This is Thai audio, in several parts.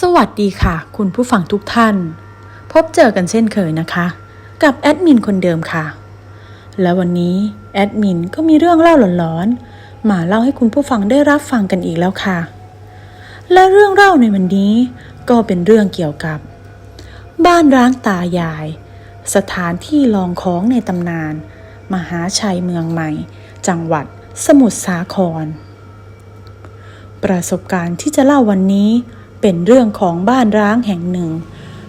สวัสดีค่ะ คุณผู้ฟังทุกท่าน พบเจอกันเช่นเคยนะคะ กับแอดมินคนเดิมค่ะ และวันนี้แอดมินก็มีเรื่องเล่าหลอนๆมาเล่าให้คุณผู้ฟังได้รับฟังกันอีกแล้วค่ะ และเรื่องเล่าในวันนี้ก็เป็นเรื่องเกี่ยวกับ บ้านร้างตายาย สถานที่ลองของในตำนาน มหาชัยเมืองใหม่ จังหวัดสมุทรสาคร ประสบการณ์ที่จะเล่าวันนี้ เป็นเรื่องของบ้านร้างแห่งหนึ่ง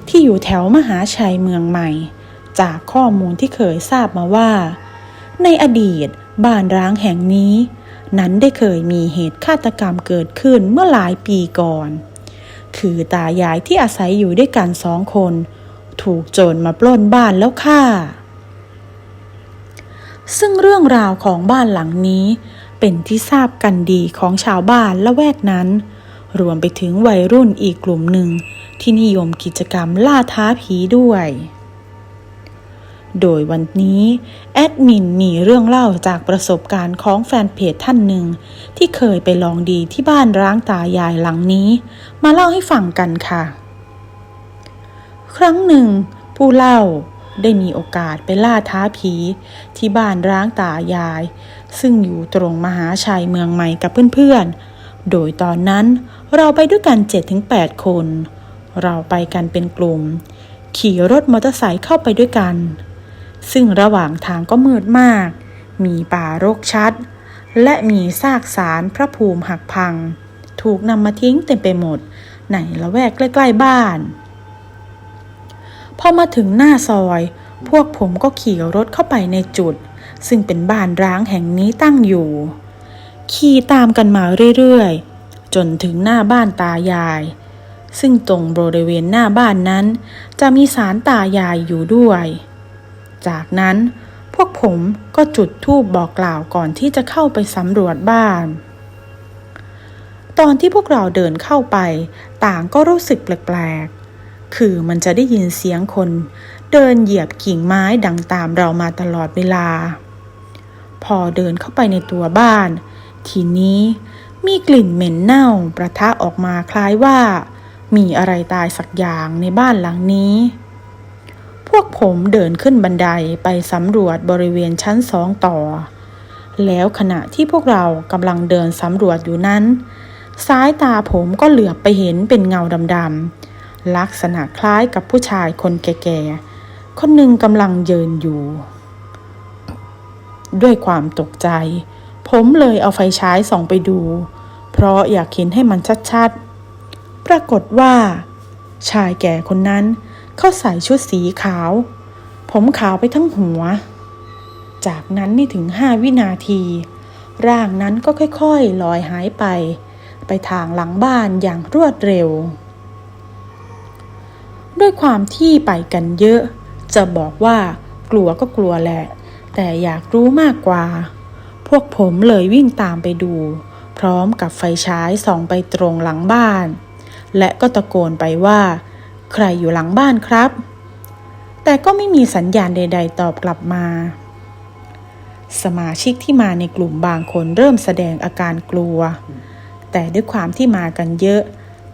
ที่อยู่แถวมหาชัยเมืองใหม่ จากข้อมูลที่เคยทราบมาว่า ในอดีตบ้านร้างแห่งนี้ นั้นได้เคยมีเหตุฆาตกรรมเกิดขึ้นเมื่อหลายปีก่อน คือตายายที่อาศัยอยู่ด้วยกันสองคน ถูกโจรมาปล้นบ้านแล้วฆ่า ซึ่งเรื่องราวของบ้านหลังนี้เป็นที่ทราบกันดีของชาวบ้านละแวกนั้น รวมไปถึงวัยรุ่นอีกกลุ่มหนึ่ง ที่นิยมกิจกรรมล่าท้าผีด้วย โดยวันนี้ แอดมินมีเรื่องเล่าจากประสบการณ์ของแฟนเพจท่านหนึ่ง ที่เคยไปลองดีที่บ้านร้างตายายหลังนี้ มาเล่าให้ฟังกันค่ะ ครั้งหนึ่ง ผู้เล่าได้มีโอกาสไปล่าท้าผี ที่บ้านร้างตายาย ซึ่งอยู่ตรงมหาชัยเมืองใหม่กับเพื่อนๆ โดยตอนนั้นเราไปด้วยกัน 7-8 คน เราไปกันเป็นกลุ่ม ขี่รถมอเตอร์ไซค์เข้าไปด้วยกัน ซึ่งระหว่างทางก็มืดมาก มีป่ารกชัด และมีซากสารพระภูมิหักพัง ถูกนำมาทิ้งเต็มไปหมดในละแวกใกล้ ๆ บ้าน พอมาถึงหน้าซอย พวกผมก็ขี่รถเข้าไปในจุด ซึ่งเป็นบ้านร้างแห่งนี้ตั้งอยู่ ขี่ตามกันมาเรื่อยๆ จนถึงหน้าบ้านตายาย ซึ่งตรงบริเวณหน้าบ้านนั้น จะมีศาลตายายอยู่ด้วย จากนั้นพวกผมก็จุดธูปบอกกล่าวก่อนที่จะเข้าไปสำรวจบ้าน ตอนที่พวกเราเดินเข้าไป ต่างก็รู้สึกแปลกๆ คือมันจะได้ยินเสียงคน เดินเหยียบกิ่งไม้ดังตามเรามาตลอดเวลา พอเดินเข้าไปในตัวบ้าน ทีนี้มีกลิ่นเหม็นเน่าประทะออกมาคล้ายว่า มีอะไรตายสักอย่างในบ้านหลังนี้ พวกผมเดินขึ้นบันไดไปสำรวจบริเวณชั้นสองต่อ แล้วขณะที่พวกเรากำลังเดินสำรวจอยู่นั้น สายตาผมก็เหลือบไปเห็นเป็นเงาดำๆลักษณะคล้ายกับผู้ชายคนแก่ๆคนหนึ่งกำลังยืนอยู่ ด้วยความตกใจ ผมเลยเอาไฟฉายส่องไปดู เพราะอยากเห็นให้มันชัดๆ ปรากฏว่า ชายแก่คนนั้นเขาใส่ชุดสีขาว ผมขาวไปทั้งหัว จากนั้นไม่ถึงห้าวินาที ร่างนั้นก็ค่อยๆลอยหายไป ไปทางหลังบ้านอย่างรวดเร็ว ด้วยความที่ไปกันเยอะ จะบอกว่ากลัวก็กลัวแหละ แต่อยากรู้มากกว่า พวกผมเลยวิ่งตามไปดู พร้อมกับไฟฉายส่องไปตรงหลังบ้าน และก็ตะโกนไปว่า ใครอยู่หลังบ้านครับ แต่ก็ไม่มีสัญญาณใด ๆ ตอบกลับมา สมาชิกที่มาในกลุ่มบางคนเริ่มแสดงอาการกลัว แต่ด้วยความที่มากันเยอะ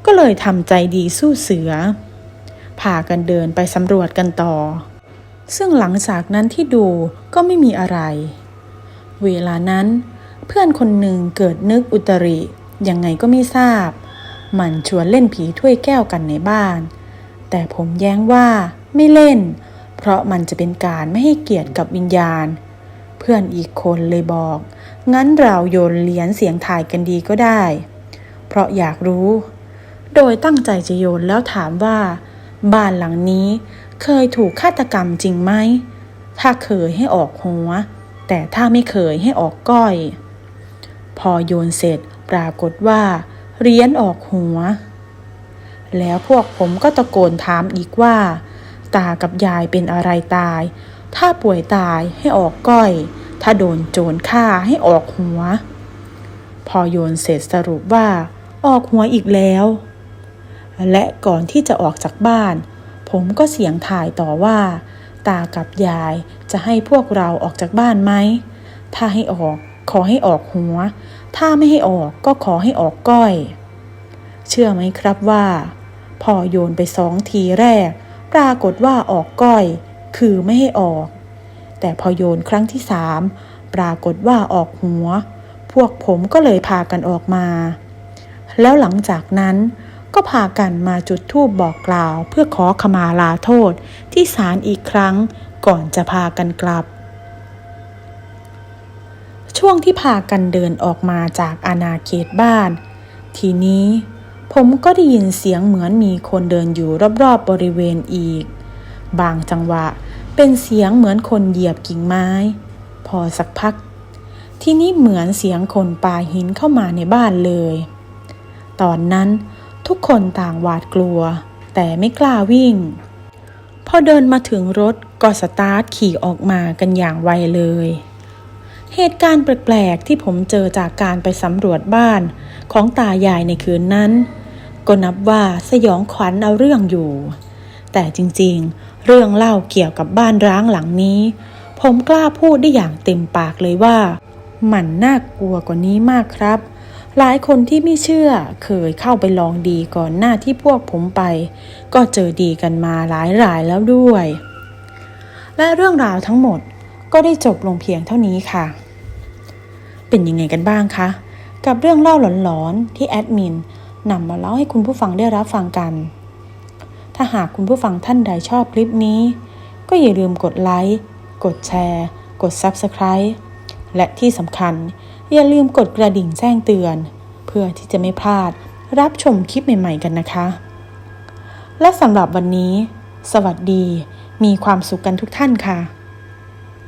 ก็เลยทำใจดีสู้เสือพากันเดินไปสำรวจกันต่อ ซึ่งหลังจากนั้นที่ดูก็ไม่มีอะไร เวลานั้น เพื่อนคนหนึ่งเกิดนึกอุตริ ยังไงก็ไม่ทราบ มันชวนเล่นผีถ้วยแก้วกันในบ้าน แต่ผมแย้งว่าไม่เล่น เพราะมันจะเป็นการไม่ให้เกียรติกับวิญญาณ เพื่อนอีกคนเลยบอก งั้นเราโยนเหรียญเสียงทายกันดีก็ได้ เพราะอยากรู้ โดยตั้งใจจะโยนแล้วถามว่า บ้านหลังนี้เคยถูกฆาตกรรมจริงไหม ถ้าเคยให้ออกหัว แต่ถ้าไม่เคยให้ออกก้อย พอโยนเสร็จปรากฏว่าเหรียญออกหัว แล้วพวกผมก็ตะโกนถามอีกว่า ตากับยายเป็นอะไรตาย ถ้าป่วยตายให้ออกก้อย ถ้าโดนโจรฆ่าให้ออกหัว พอโยนเสร็จสรุปว่า ออกหัวอีกแล้ว และก่อนที่จะออกจากบ้าน ผมก็เสียงถ่ายต่อว่า ตากับยายจะให้พวกเราออกจากบ้านไหม ถ้าให้ออกขอให้ออกหัว ถ้าไม่ให้ออกก็ขอให้ออกก้อย เชื่อไหมครับว่า พอโยนไปสองทีแรก ปรากฏว่าออกก้อย คือไม่ให้ออก แต่พอโยนครั้งที่สามปรากฏว่าออกหัว พวกผมก็เลยพากันออกมา แล้วหลังจากนั้น ก็พากันมาจุดธูปบอกกล่าว เพื่อขอขมาลาโทษที่ศาลอีกครั้งก่อนจะพากันกลับ ช่วงที่พากันเดินออกมาจากอาณาเขตบ้าน ทีนี้ผมก็ได้ยินเสียงเหมือนมีคนเดินอยู่รอบๆบบริเวณอีก บางจังหวะเป็นเสียงเหมือนคนเหยียบกิ่งไม้ พอสักพัก ที่นี่เหมือนเสียงคนปาหินเข้ามาในบ้านเลย ตอนนั้น ทุกคนต่างหวาดกลัว แต่ไม่กล้าวิ่ง พอเดินมาถึงรถก็สตาร์ทขี่ออกมากันอย่างไวเลย เหตุการณ์แปลกๆที่ผมเจอจากการไปสำรวจบ้านของตายายในคืนนั้น ก็นับว่าสยองขวัญเอาเรื่องอยู่ แต่จริงๆ เรื่องเล่าเกี่ยวกับบ้านร้างหลังนี้ ผมกล้าพูดได้อย่างเต็มปากเลยว่า มันน่ากลัวกว่านี้มากครับ หลายคนที่ไม่เชื่อเคยเข้าไปลองดีก่อนหน้าที่พวกผมไป ก็เจอดีกันมาหลายรายแล้วด้วย และเรื่องราวทั้งหมดก็ได้จบลงเพียงเท่านี้ค่ะ เป็นยังไงกันบ้างคะ กับเรื่องเล่าหลอนๆที่แอดมินนำมาเล่าให้คุณผู้ฟังได้รับฟังกัน ถ้าหากคุณผู้ฟังท่านใดชอบคลิปนี้ ก็อย่าลืมกดไลค์ กดแชร์ กด Subscribe และที่สำคัญ อย่าลืมกดกระดิ่งแจ้งเตือน เพื่อที่จะไม่พลาดรับชมคลิปใหม่ ๆ กันนะคะ และสำหรับวันนี้ สวัสดี มีความสุขกันทุกท่านค่ะ